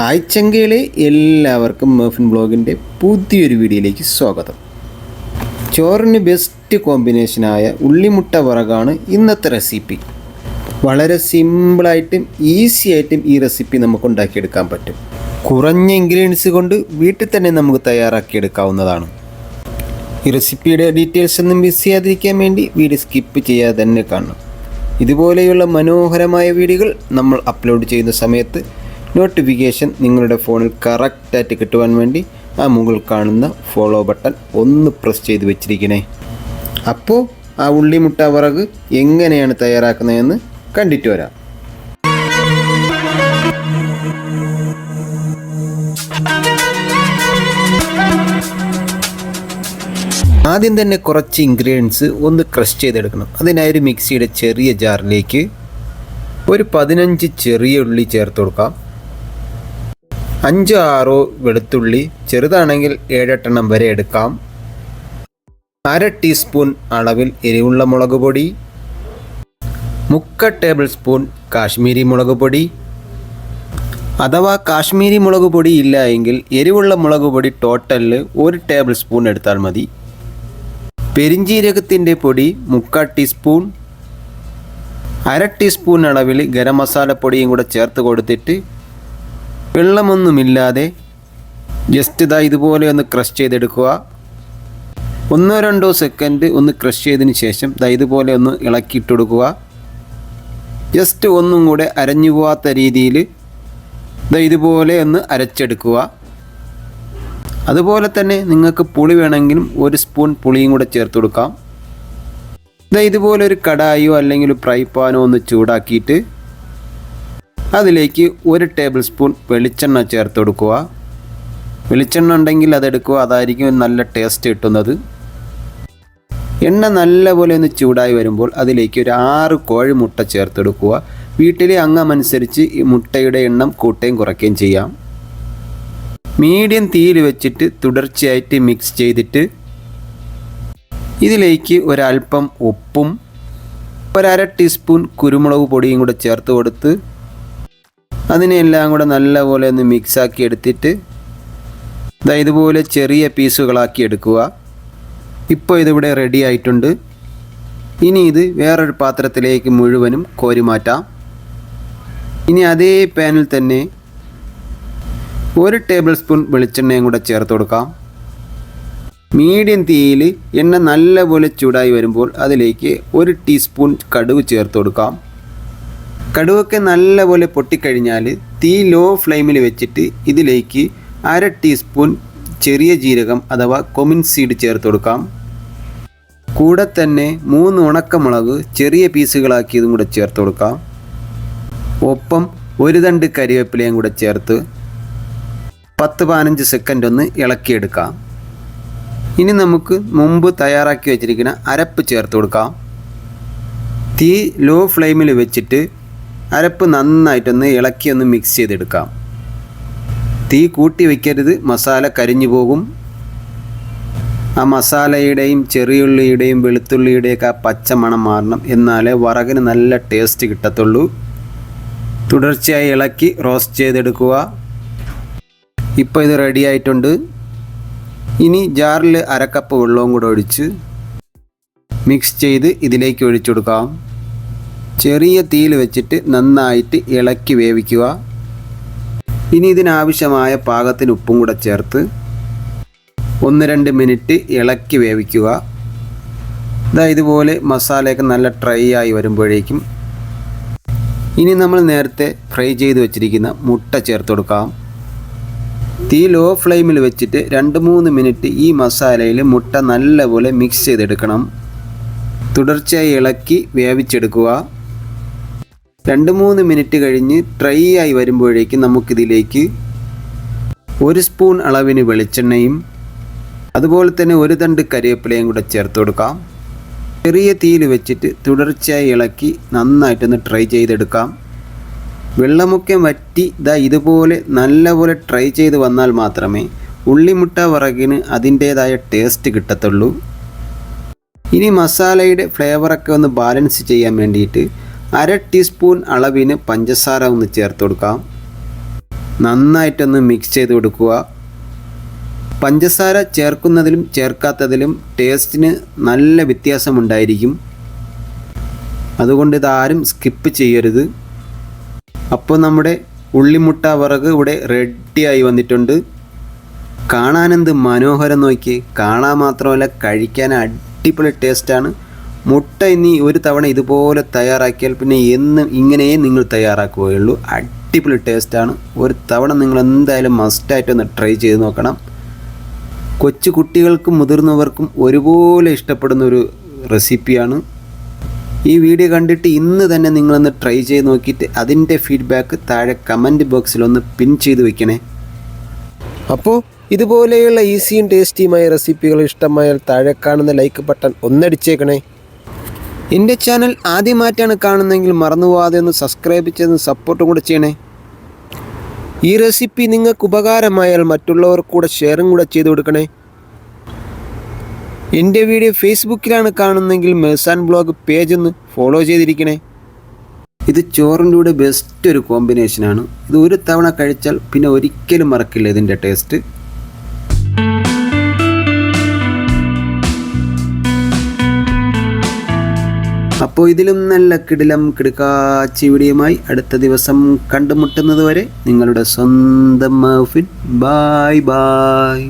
Hi ചങ്കയിലെ എല്ലാവർക്കും മേഫിൻ ബ്ലോഗിന്റെ പുതിയൊരു വീഡിയോയിലേക്ക് സ്വാഗതം. ചോറിന് ബെസ്റ്റ് കോമ്പിനേഷനായ ഉള്ളിമുട്ട വറകാണ് ഇന്നത്തെ റെസിപ്പി വളരെ സിമ്പിളായിട്ടും ഈസി ആയിട്ടും ഈ റെസിപ്പി നമുക്ക് ഉണ്ടാക്കിയെടുക്കാൻ പറ്റും. കുറഞ്ഞ ഇൻഗ്രീഡിയൻസ് കൊണ്ട് വീട്ടിൽ തന്നെ നമുക്ക് തയ്യാറാക്കിയെടുക്കാവുന്നതാണ്. ഈ റെസിപ്പിയുടെ ഡീറ്റെയിൽസ് ഒന്നും മിസ് ചെയ്യാതിരിക്കാൻ വേണ്ടി വീഡിയോ സ്കിപ്പ് ചെയ്യാതെ തന്നെ കാണണം. ഇതുപോലെയുള്ള മനോഹരമായ വീഡിയോകൾ നമ്മൾ അപ്ലോഡ് ചെയ്യുന്ന സമയത്ത് നോട്ടിഫിക്കേഷൻ നിങ്ങളുടെ ഫോണിൽ കറക്റ്റായിട്ട് കിട്ടുവാൻ വേണ്ടി ആ മുകളിൽ കാണുന്ന ഫോളോ ബട്ടൺ ഒന്ന് പ്രസ് ചെയ്ത് വെച്ചിരിക്കണേ. അപ്പോൾ ആ ഉള്ളിമുട്ട വിറക് എങ്ങനെയാണ് തയ്യാറാക്കുന്നതെന്ന് കണ്ടിട്ട് വരാം. ആദ്യം തന്നെ കുറച്ച് ഇൻഗ്രീഡിയൻസ് ഒന്ന് ക്രഷ് ചെയ്തെടുക്കണം. അതിനായി ഒരു മിക്സിയുടെ ചെറിയ ജാറിലേക്ക് ഒരു പതിനഞ്ച് ചെറിയ ഉള്ളി ചേർത്ത് കൊടുക്കാം. അഞ്ചോ ആറോ വെളുത്തുള്ളി ചെറുതാണെങ്കിൽ ഏഴെട്ടെണ്ണം വരെ എടുക്കാം. അര ടീസ്പൂൺ അളവിൽ എരിവുള്ള മുളക് പൊടി. മുക്ക ടേബിൾ സ്പൂൺ കാശ്മീരി മുളക് പൊടി. അഥവാ കാശ്മീരി മുളക് പൊടി ഇല്ല എങ്കിൽ എരിവുള്ള മുളക് പൊടി ടോട്ടലിൽ ഒരു ടേബിൾ സ്പൂൺ എടുത്താൽ മതി. പെരിഞ്ജീരകത്തിന്റെ പൊടി മുക്കാൽ ടീസ്പൂൺ. അര ടീസ്പൂൺ അളവിൽ ഗരം മസാലപ്പൊടിയും കൂടെ ചേർത്ത് കൊടുത്തിട്ട് വെള്ളമൊന്നുമില്ലാതെ ജസ്റ്റ് ഇതാ ഇതുപോലെ ഒന്ന് ക്രഷ് ചെയ്തെടുക്കുക. ഒന്നോ രണ്ടോ സെക്കൻഡ് ഒന്ന് ക്രഷ് ചെയ്തതിന് ശേഷം ദാ ഇതുപോലെ ഒന്ന് ഇളക്കിയിട്ട് കൊടുക്കുക ജസ്റ്റ് ഒന്നും കൂടെ അരഞ്ഞു പോവാത്ത രീതിയിൽ ദാ ഇതുപോലെ ഒന്ന് അരച്ചെടുക്കുക. അതുപോലെ തന്നെ നിങ്ങൾക്ക് പുളി വേണമെങ്കിലും ഒരു സ്പൂൺ പുളിയും കൂടെ ചേർത്ത് കൊടുക്കാം. ദാ ഇതുപോലെ ഒരു കടായോ അല്ലെങ്കിൽ ഫ്രൈ പാനോ ഒന്ന് ചൂടാക്കിയിട്ട് അതിലേക്ക് ഒരു ടേബിൾ സ്പൂൺ വെളിച്ചെണ്ണ ചേർത്ത് കൊടുക്കുക. വെളിച്ചെണ്ണ ഉണ്ടെങ്കിൽ അതെടുക്കുക അതായിരിക്കും നല്ല ടേസ്റ്റ് കിട്ടുന്നത്. എണ്ണ നല്ലപോലെ ഒന്ന് ചൂടായി വരുമ്പോൾ അതിലേക്ക് ഒരു ആറ് കോഴിമുട്ട ചേർത്തെടുക്കുക വീട്ടിലെ അംഗമനുസരിച്ച് ഈ മുട്ടയുടെ എണ്ണം കൂട്ടുകയും കുറയ്ക്കുകയും ചെയ്യാം. മീഡിയം തീയിൽ വെച്ചിട്ട് തുടർച്ചയായിട്ട് മിക്സ് ചെയ്തിട്ട് ഇതിലേക്ക് ഒരൽപ്പം ഉപ്പും ഒരര ടീസ്പൂൺ കുരുമുളക് പൊടിയും കൂടെ ചേർത്ത് കൊടുത്ത് അതിനെല്ലാം കൂടെ നല്ലപോലെ ഒന്ന് മിക്സാക്കി എടുത്തിട്ട് ഇതാ ഇതുപോലെ ചെറിയ പീസുകളാക്കി എടുക്കുക. ഇപ്പോൾ ഇതിവിടെ റെഡി ആയിട്ടുണ്ട്. ഇനി ഇത് വേറൊരു പാത്രത്തിലേക്ക് മുഴുവനും കോരി മാറ്റാം. ഇനി അതേ പാനിൽ തന്നെ ഒരു ടേബിൾ സ്പൂൺ വെളിച്ചെണ്ണയും കൂടെ ചേർത്ത് കൊടുക്കാം. മീഡിയം തീയിൽ എണ്ണ നല്ലപോലെ ചൂടായി വരുമ്പോൾ അതിലേക്ക് ഒരു ടീസ്പൂൺ കടുക് ചേർത്ത് കൊടുക്കാം. കടുവൊക്കെ നല്ലപോലെ പൊട്ടിക്കഴിഞ്ഞാൽ തീ ലോ ഫ്ലെയിമിൽ വെച്ചിട്ട് ഇതിലേക്ക് അര ടീസ്പൂൺ ചെറിയ ജീരകം അഥവാ കൊമിൻ സീഡ് ചേർത്ത് കൊടുക്കാം. കൂടെ തന്നെ മൂന്ന് ഉണക്കമുളക് ചെറിയ പീസുകളാക്കിയതും കൂടെ ചേർത്ത് കൊടുക്കാം. ഒപ്പം ഒരു തണ്ട് കരിവേപ്പിലയും കൂടെ ചേർത്ത് പത്ത് പതിനഞ്ച് സെക്കൻഡ് ഒന്ന് ഇളക്കിയെടുക്കാം. ഇനി നമുക്ക് മുമ്പ് തയ്യാറാക്കി വെച്ചിരിക്കുന്ന അരപ്പ് ചേർത്ത് കൊടുക്കാം. തീ ലോ ഫ്ലെയിമിൽ വെച്ചിട്ട് അരപ്പ് നന്നായിട്ടൊന്ന് ഇളക്കി ഒന്ന് മിക്സ് ചെയ്തെടുക്കാം. തീ കൂട്ടി വയ്ക്കരുത് മസാല കരിഞ്ഞു പോകും. ആ മസാലയുടെയും ചെറിയുള്ളിയുടെയും വെളുത്തുള്ളിയുടെയൊക്കെ ആ പച്ചമണം മാറണം. എന്നാലേ വറകിന് നല്ല ടേസ്റ്റ് കിട്ടത്തുള്ളൂ. തുടർച്ചയായി ഇളക്കി റോസ്റ്റ് ചെയ്തെടുക്കുക. ഇപ്പോൾ ഇത് റെഡി ആയിട്ടുണ്ട്. ഇനി ജാറിൽ അരക്കപ്പ് വെള്ളവും കൂടെ ഒഴിച്ച് മിക്സ് ചെയ്ത് ഇതിലേക്ക് ഒഴിച്ചു കൊടുക്കാം. ചെറിയ തീയിൽ വെച്ചിട്ട് നന്നായിട്ട് ഇളക്കി വേവിക്കുക. ഇനി ഇതിനാവശ്യമായ പാകത്തിന് ഉപ്പും കൂടെ ചേർത്ത് ഒന്ന് രണ്ട് മിനിറ്റ് ഇളക്കി വേവിക്കുക. ഇതാ ഇതുപോലെ മസാലയൊക്കെ നല്ല ഡ്രൈ ആയി വരുമ്പോഴേക്കും ഇനി നമ്മൾ നേരത്തെ ഫ്രൈ ചെയ്ത് വെച്ചിരിക്കുന്ന മുട്ട ചേർത്ത് കൊടുക്കാം. തീ ലോ ഫ്ലെയിമിൽ വെച്ചിട്ട് രണ്ട് മൂന്ന് മിനിറ്റ് ഈ മസാലയിൽ മുട്ട നല്ലപോലെ മിക്സ് ചെയ്തെടുക്കണം. തുടർച്ചയായി ഇളക്കി വേവിച്ചെടുക്കുക. രണ്ട് മൂന്ന് മിനിറ്റ് കഴിഞ്ഞ് ഡ്രൈ ആയി വരുമ്പോഴേക്ക് നമുക്കിതിലേക്ക് ഒരു സ്പൂൺ അളവിന് വെളിച്ചെണ്ണയും അതുപോലെ തന്നെ ഒരു തണ്ട് കരിവേപ്പിലയും കൂടെ ചേർത്ത് കൊടുക്കാം. ചെറിയ തീയിൽ വെച്ചിട്ട് തുടർച്ചയായി ഇളക്കി നന്നായിട്ടൊന്ന് ട്രൈ ചെയ്തെടുക്കാം. വെള്ളമൊക്കെ വറ്റി ഇതാ ഇതുപോലെ നല്ലപോലെ ട്രൈ ചെയ്ത് വന്നാൽ മാത്രമേ ഉള്ളിമുട്ട വറകിന് അതിന്റേതായ ടേസ്റ്റ് കിട്ടത്തുള്ളൂ. ഇനി മസാലയുടെ ഫ്ലേവറൊക്കെ ഒന്ന് ബാലൻസ് ചെയ്യാൻ വേണ്ടിയിട്ട് അര ടീസ്പൂൺ അളവിന് പഞ്ചസാര ഒന്ന് ചേർത്ത് കൊടുക്കാം. നന്നായിട്ടൊന്ന് മിക്സ് ചെയ്ത് കൊടുക്കുക. പഞ്ചസാര ചേർക്കുന്നതിലും ചേർക്കാത്തതിലും ടേസ്റ്റിന് നല്ല വ്യത്യാസമുണ്ടായിരിക്കും. അതുകൊണ്ട് ഇതാരും സ്കിപ്പ് ചെയ്യരുത്. അപ്പോൾ നമ്മുടെ ഉള്ളിമുട്ട വിറക് ഇവിടെ റെഡിയായി വന്നിട്ടുണ്ട്. കാണാനെന്ത് മനോഹരം നോക്കി കാണാൻ മാത്രമല്ല കഴിക്കാൻ അടിപൊളി ടേസ്റ്റാണ് മുട്ട ഇനി ഒരു തവണ ഇതുപോലെ തയ്യാറാക്കിയാൽ പിന്നെ എന്നും ഇങ്ങനെയേ നിങ്ങൾ തയ്യാറാക്കുകയുള്ളൂ. അടിപൊളി ടേസ്റ്റാണ് ഒരു തവണ നിങ്ങൾ എന്തായാലും മസ്റ്റായിട്ട് ഒന്ന് ട്രൈ ചെയ്ത് നോക്കണം. കൊച്ചു കുട്ടികൾക്കും മുതിർന്നവർക്കും ഒരുപോലെ ഇഷ്ടപ്പെടുന്ന ഒരു റെസിപ്പിയാണ് ഈ വീഡിയോ കണ്ടിട്ട് ഇന്ന് തന്നെ നിങ്ങളൊന്ന് ട്രൈ ചെയ്ത് നോക്കിയിട്ട് അതിന്റെ ഫീഡ്ബാക്ക് താഴെ കമന്റ് ബോക്സിൽ ഒന്ന് പിൻ ചെയ്ത് വെക്കണേ. അപ്പോൾ ഇതുപോലെയുള്ള ഈസിയും ടേസ്റ്റിയുമായ റെസിപ്പികൾ ഇഷ്ടമായാൽ താഴെ കാണുന്ന ലൈക്ക് ബട്ടൺ ഒന്നടിച്ചേക്കണേ. എന്റെ ചാനൽ ആദ്യമായിട്ടാണ് കാണുന്നതെങ്കിൽ മറന്നുപോകാതെ ഒന്ന് സബ്സ്ക്രൈബ് ചെയ്ത് സപ്പോർട്ടും കൂടെ ചെയ്യണേ. ഈ റെസിപ്പി നിങ്ങൾക്ക് ഉപകാരമായാൽ മറ്റുള്ളവർക്ക് കൂടെ ഷെയറും കൂടെ ചെയ്ത് കൊടുക്കണേ. എന്റെ വീഡിയോ ഫേസ്ബുക്കിലാണ് കാണുന്നതെങ്കിൽ മെഴ്സാൻ ബ്ലോഗ് പേജ് ഒന്ന് ഫോളോ ചെയ്തിരിക്കണേ. ഇത് ചോറിന്റെ കൂടെ ബെസ്റ്റ് ഒരു കോമ്പിനേഷനാണ് ഇത് ഒരു തവണ കഴിച്ചാൽ പിന്നെ ഒരിക്കലും മറക്കില്ല ഇതിന്റെ ടേസ്റ്റ് അപ്പോൾ ഇതിലും നല്ല കിടിലം കിടുക്കാച്ചി അടുത്ത ദിവസം കണ്ടുമുട്ടുന്നത് വരെ നിങ്ങളുടെ സ്വന്തം മഫിൻ. Bye bye